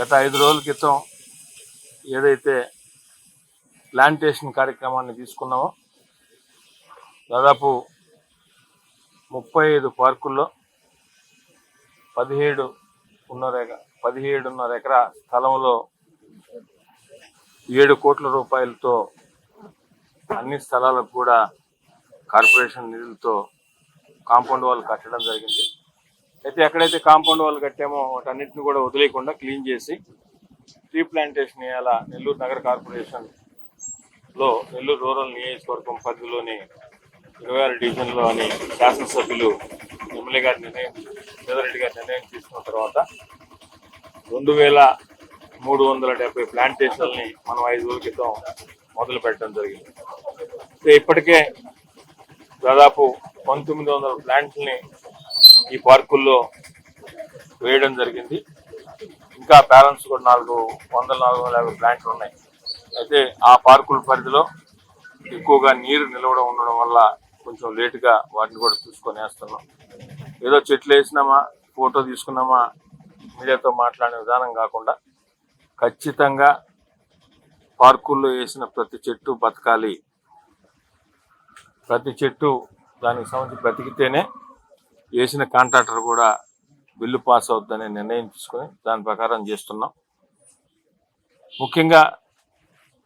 గత ఐదు రోజుల క్రితం ఏదైతే ప్లాంటేషన్ కార్యక్రమాన్ని తీసుకున్నామో దాదాపు ముప్పై ఐదు పార్కుల్లో పదిహేడు ఉన్నర ఎక- పదిహేడున్నర ఎకరా స్థలంలో ఏడు కోట్ల రూపాయలతో అన్ని స్థలాలకు కూడా కార్పొరేషన్ నిధులతో కాంపౌండ్ వాల్ కట్టడం జరిగింది. అయితే ఎక్కడైతే కాంపౌండ్ వాల్ కట్టామో వాటన్నిటిని కూడా వదిలేయకుండా క్లీన్ చేసి ట్రీ ప్లాంటేషన్ వేయాల నెల్లూరు నగర కార్పొరేషన్లో నెల్లూరు రూరల్ నియోజకవర్గం పరిధిలోని ఇరవై ఆరు డివిజన్లో అని శాసనసభ్యులు ఎమ్మెల్యే గారి నిర్ణయం పెదరెడ్డి గారి నిర్ణయం తీసుకున్న తర్వాత రెండు వేల మూడు వందల డెబ్బై ప్లాంటేషన్లని మనం ఐదు రోజుల క్రితం మొదలు పెట్టడం జరిగింది. అయితే ఇప్పటికే దాదాపు పంతొమ్మిది వందల ప్లాంట్ని ఈ పార్కుల్లో వేయడం జరిగింది. ఇంకా బ్యాలెన్స్ కూడా నాలుగు వందల నాలుగు వందల యాభై ప్లాంట్లు ఉన్నాయి. అయితే ఆ పార్కుల పరిధిలో ఎక్కువగా నీరు నిలవడం ఉండడం వల్ల కొంచెం లేటుగా వాటిని కూడా చూసుకొని వేస్తున్నాం. ఏదో చెట్లు వేసినామా ఫోటో తీసుకున్నామా మీడియాతో మాట్లాడే విధానం కాకుండా ఖచ్చితంగా పార్కుల్లో వేసిన ప్రతి చెట్టు బతకాలి. ప్రతి చెట్టు దానికి సంబంధించి బ్రతికితేనే వేసిన కాంట్రాక్టర్ కూడా బిల్లు పాస్ అవుతుందని నిర్ణయం తీసుకొని దాని ప్రకారం చేస్తున్నాం. ముఖ్యంగా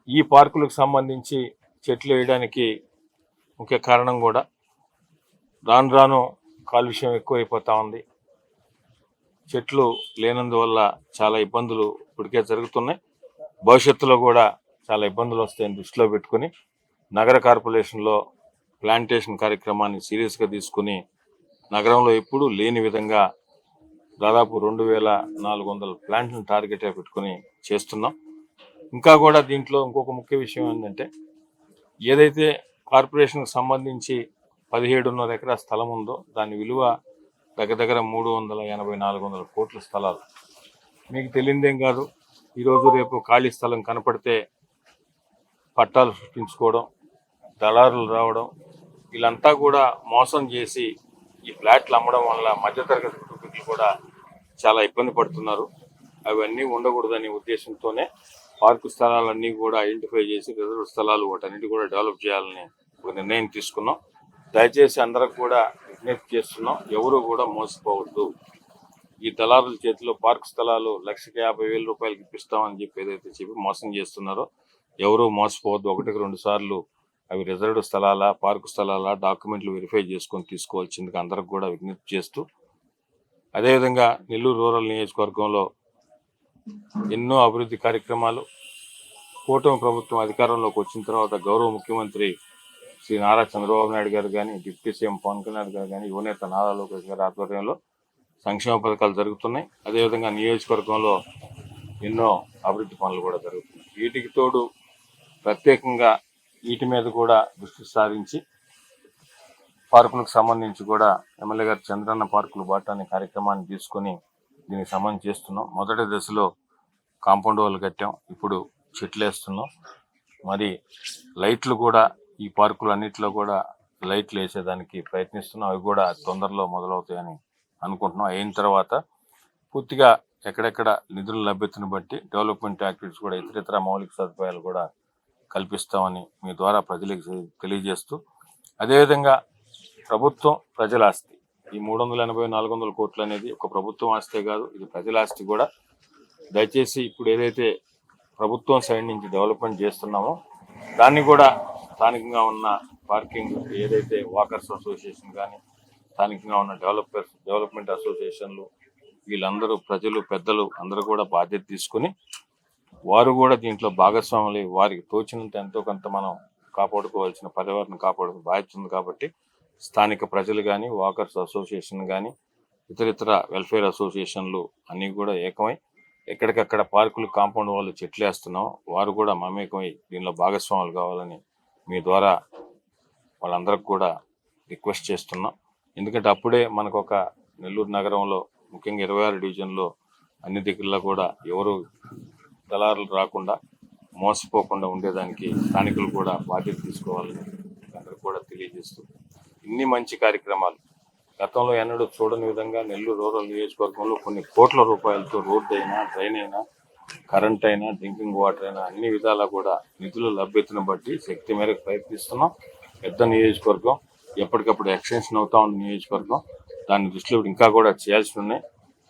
ఈ పార్కులకు సంబంధించి చెట్లు వేయడానికి ముఖ్య కారణం కూడా రాను రాను కాలుష్యం ఎక్కువైపోతూ ఉంది. చెట్లు లేనందువల్ల చాలా ఇబ్బందులు ఇప్పటికే జరుగుతున్నాయి. భవిష్యత్తులో కూడా చాలా ఇబ్బందులు వస్తాయని దృష్టిలో పెట్టుకుని నగర కార్పొరేషన్లో ప్లాంటేషన్ కార్యక్రమాన్ని సీరియస్గా తీసుకుని నగరంలో ఎప్పుడూ లేని విధంగా దాదాపు రెండు వేల నాలుగు వందల ప్లాంట్లను టార్గెట్గా పెట్టుకుని చేస్తున్నాం. ఇంకా కూడా దీంట్లో ఇంకొక ముఖ్య విషయం ఏంటంటే ఏదైతే కార్పొరేషన్కి సంబంధించి పదిహేడున్నర ఎకరా స్థలం ఉందో దాని విలువ దగ్గర దగ్గర మూడు వందల ఎనభై నాలుగు వందల కోట్ల స్థలాలు. మీకు తెలియదేం కాదు ఈరోజు రేపు ఖాళీ స్థలం కనపడితే పట్టాలు సృష్టించుకోవడం దళారులు రావడం వీళ్ళంతా కూడా మోసం చేసి ఈ ఫ్లాట్లు అమ్మడం వల్ల మధ్యతరగతి కుటుంబీకులు కూడా చాలా ఇబ్బంది పడుతున్నారు. అవన్నీ ఉండకూడదనే ఉద్దేశంతోనే పార్కు స్థలాలన్నీ కూడా ఐడెంటిఫై చేసి రిజర్వ్ స్థలాలు వాటన్నిటి కూడా డెవలప్ చేయాలని ఒక నిర్ణయం తీసుకున్నాం. దయచేసి అందరికి కూడా విజ్ఞప్తి చేస్తున్నాం ఎవరు కూడా మోసపోవద్దు. ఈ దళారుల చేతిలో పార్క్ స్థలాలు లక్షకి యాభై వేల రూపాయలకి ఇప్పిస్తామని చెప్పి ఏదైతే చెప్పి మోసం చేస్తున్నారో ఎవరు మోసపోవద్దు. ఒకటికి రెండు సార్లు అవి రిజర్వ్డ్ స్థలాల పార్కు స్థలాల డాక్యుమెంట్లు వెరిఫై చేసుకొని తీసుకోవాల్సిందిగా అందరికి కూడా విజ్ఞప్తి చేస్తూ అదేవిధంగా నెల్లూరు రూరల్ నియోజకవర్గంలో ఎన్నో అభివృద్ధి కార్యక్రమాలు కూటమి ప్రభుత్వం అధికారంలోకి వచ్చిన తర్వాత గౌరవ ముఖ్యమంత్రి శ్రీ నారా చంద్రబాబు నాయుడు గారు కానీ డిప్యూటీ సీఎం పవన్ కళ్యాణ్ గారు కానీ యువనేత నారా లోకేష్ గారి ఆధ్వర్యంలో సంక్షేమ పథకాలు జరుగుతున్నాయి. అదేవిధంగా నియోజకవర్గంలో ఎన్నో అభివృద్ధి పనులు కూడా జరుగుతున్నాయి. వీటికి తోడు ప్రత్యేకంగా వీటి మీద కూడా దృష్టి సారించి పార్కులకు సంబంధించి కూడా ఎమ్మెల్యే గారు చంద్రన్న పార్కులు బాటాన్ని కార్యక్రమాన్ని తీసుకొని దీనికి సంబంధించి చేస్తున్నాం. మొదటి దశలో కాంపౌండ్ వాళ్ళు కట్టాం. ఇప్పుడు చెట్లు వేస్తున్నాం మరి లైట్లు కూడా ఈ పార్కులు అన్నింటిలో కూడా లైట్లు వేసేదానికి ప్రయత్నిస్తున్నాం. అవి కూడా తొందరలో మొదలవుతాయని అనుకుంటున్నాం. అయిన తర్వాత పూర్తిగా ఎక్కడెక్కడ నిధుల లభ్యతను బట్టి డెవలప్మెంట్ యాక్టివిటీస్ కూడా ఇతర ఇతర మౌలిక సదుపాయాలు కూడా కల్పిస్తామని మీ ద్వారా ప్రజలకు తెలియజేస్తూ అదేవిధంగా ప్రభుత్వం ప్రజల ఆస్తి. ఈ మూడు వందల ఎనభై నాలుగు వందల కోట్లు అనేది ఒక ప్రభుత్వం ఆస్తే కాదు ఇది ప్రజల ఆస్తి కూడా. దయచేసి ఇప్పుడు ఏదైతే ప్రభుత్వం సైడ్ నుంచి డెవలప్మెంట్ చేస్తున్నామో దాన్ని కూడా స్థానికంగా ఉన్న పార్కింగ్ ఏదైతే వాకర్స్ అసోసియేషన్ కానీ స్థానికంగా ఉన్న డెవలపర్స్ డెవలప్మెంట్ అసోసియేషన్లు వీళ్ళందరూ ప్రజలు పెద్దలు అందరూ కూడా బాధ్యత తీసుకుని వారు కూడా దీంట్లో భాగస్వాములు వారికి తోచినంత ఎంతో కొంత మనం కాపాడుకోవాల్సిన పర్యావరణం కాపాడుకో బాధ్యత ఉంది కాబట్టి స్థానిక ప్రజలు కానీ వాకర్స్ అసోసియేషన్ కానీ ఇతర ఇతర వెల్ఫేర్ అసోసియేషన్లు అన్నీ కూడా ఏకమై ఎక్కడికక్కడ పార్కులు కాంపౌండ్ వాళ్ళు చెట్లు వేస్తున్నాం వారు కూడా మమేకమై దీనిలో భాగస్వాములు కావాలని మీ ద్వారా వాళ్ళందరికి కూడా రిక్వెస్ట్ చేస్తున్నాం. ఎందుకంటే అప్పుడే మనకు ఒక నెల్లూరు నగరంలో ముఖ్యంగా ఇరవై ఆరు డివిజన్లో అన్ని దిక్కుల్లో కూడా ఎవరు దళారులు రాకుండా మోసపోకుండా ఉండేదానికి స్థానికులు కూడా బాధ్యత తీసుకోవాలని అందరికి కూడా తెలియజేస్తూ ఇన్ని మంచి కార్యక్రమాలు. గతంలో ఎన్నడూ చూడని విధంగా నెల్లూరు రూరల్ నియోజకవర్గంలో కొన్ని కోట్ల రూపాయలతో రోడ్డు అయినా డ్రైన్ అయినా కరెంట్ అయినా డ్రింకింగ్ వాటర్ అయినా అన్ని విధాలా కూడా నిధుల లభ్యతను బట్టి శక్తి మేరకు ప్రయత్నిస్తున్నాం. పెద్ద నియోజకవర్గం ఎప్పటికప్పుడు ఎక్స్టెన్షన్ అవుతా ఉంది నియోజకవర్గం దాన్ని దృష్టిలో ఇంకా కూడా చేయాల్సి ఉన్నాయి.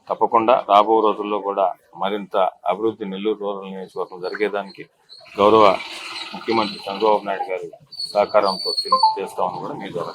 తప్పకుండా రాబో రోజుల్లో కూడా మరింత అభివృద్ధి నెల్లూరు రూరల్ నియోజకవర్గం జరిగేదానికి గౌరవ ముఖ్యమంత్రి చంద్రబాబు నాయుడు గారి సహకారంతో చేస్తామని కూడా మీ ద్వారా